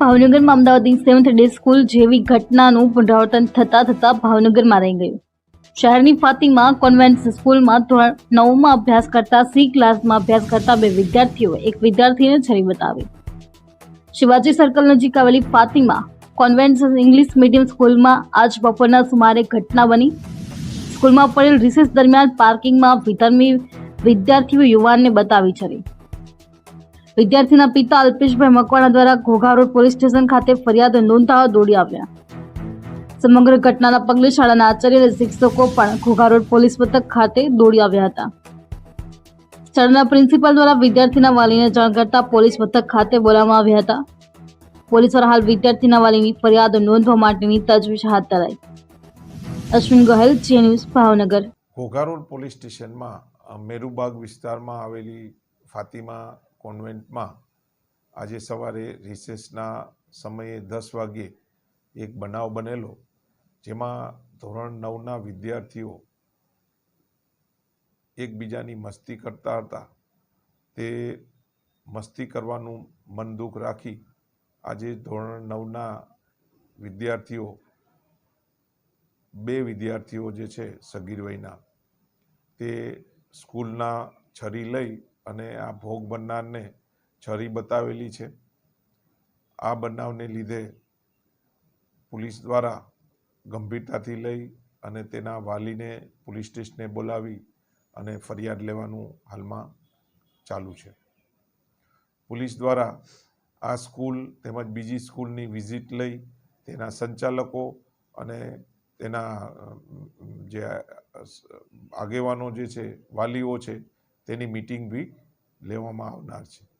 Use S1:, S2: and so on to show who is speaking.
S1: ભાવનગરમાં અમદાવાદની seventh day school જેવી ઘટનાનું પુનરાવર્તન થતા થતાં ભાવનગરમાં રહી ગયું. શહેરની ફાતિમા કોન્વેન્ટ સ્કૂલમાં ધોરણ નવમાં અભ્યાસ કરતા સી ક્લાસમાં અભ્યાસ કરતા બે વિદ્યાર્થીઓએ એક વિદ્યાર્થીને છરી બતાવી. શિવાજી સર્કલ નજીક આવેલી ફાતિમા કોન્વેન્ટ ઇંગ્લિશ મીડિયમ સ્કૂલમાં આજ બપોરના સુમારે ઘટના બની. સ્કૂલમાં પડેલ રિસેસ દરમિયાન પાર્કિંગમાં વિધર્મી વિદ્યાર્થીઓ યુવાનને બતાવી છરી. વિદ્યાર્થીના પિતા અલ્પેશભાઈ મકવાણા દ્વારા ઘોઘા રોડ પોલીસ સ્ટેશન ખાતે ફરિયાદ નોંધાવા દોડી આવ્યા. સમગ્ર ઘટનાના પગલે શાળાના આચાર્ય અને શિક્ષકો પણ ઘોઘા રોડ પોલીસ મથક ખાતે દોડી આવ્યા હતા. શાળાના પ્રિન્સિપાલ દ્વારા વિદ્યાર્થીના વાલીને જાણ કરતા પોલીસ મથક ખાતે બોલાવવામાં આવ્યા હતા. પોલીસ દ્વારા હાલ વિદ્યાર્થીના વાલીની ફરિયાદ નોંધવા માટેની તજવીજ હાથ ધરાઈ. અશ્વિન ગોહેલ જે news Bhavnagar.
S2: Ghogha road police સ્ટેશનમાં મેરુબાગ વિસ્તારમાં આવેલી ફાતિમા કોન્વેન્ટમાં આજે સવારે રિસેસના સમયે દસ વાગ્યે એક બનાવ બનેલો, જેમાં ધોરણ નવના વિદ્યાર્થીઓ એકબીજાની મસ્તી કરતા હતા. તે મસ્તી કરવાનું મન દુઃખ રાખી આજે ધોરણ નવના વિદ્યાર્થીઓ, બે વિદ્યાર્થીઓ જે છે સગીર વયના તે સ્કૂલના છરી લઈ અને આ ભોગ બનનારને છરી બતાવેલી છે. આ બનાવને લીધે પોલીસ દ્વારા ગંભીરતાથી લઈ અને તેના વાલીને પોલીસ સ્ટેશને બોલાવી અને ફરિયાદ લેવાનું હાલમાં ચાલુ છે. પોલીસ દ્વારા આ સ્કૂલ તેમજ બીજી સ્કૂલની વિઝિટ લઈ તેના સંચાલકો અને તેના જે આગેવાનો જે છે, વાલીઓ છે તેની મિટિંગ બી લેવામાં આવનાર છે.